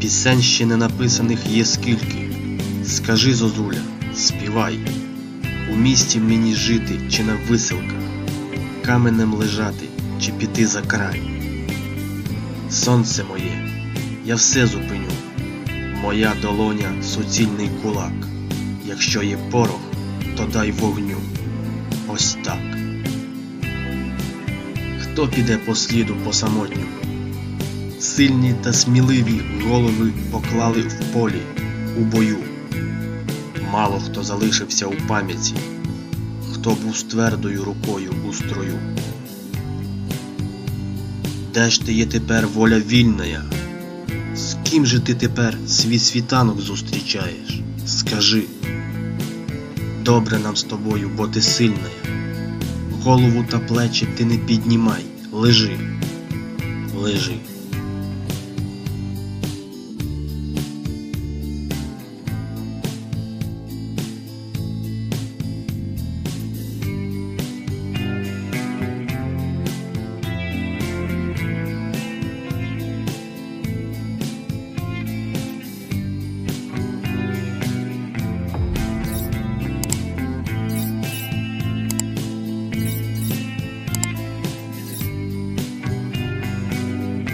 Пісень ще не написаних є скільки. Скажи, Зозуля, співай. У місті мені жити чи на виселках, каменем лежати чи піти за край. Сонце моє, я все зупиню. Моя долоня суцільний кулак. Якщо є порох, то дай вогню. Ось так. Хто піде по сліду по самотню? Сильні та сміливі голови поклали в полі, у бою. Мало хто залишився у пам'яті, хто був з твердою рукою у строю. Де ж ти є тепер воля вільная? З ким же ти тепер свій світанок зустрічаєш? Скажи. Добре нам з тобою, бо ти сильна. Голову та плечі ти не піднімай, лежи, лежи.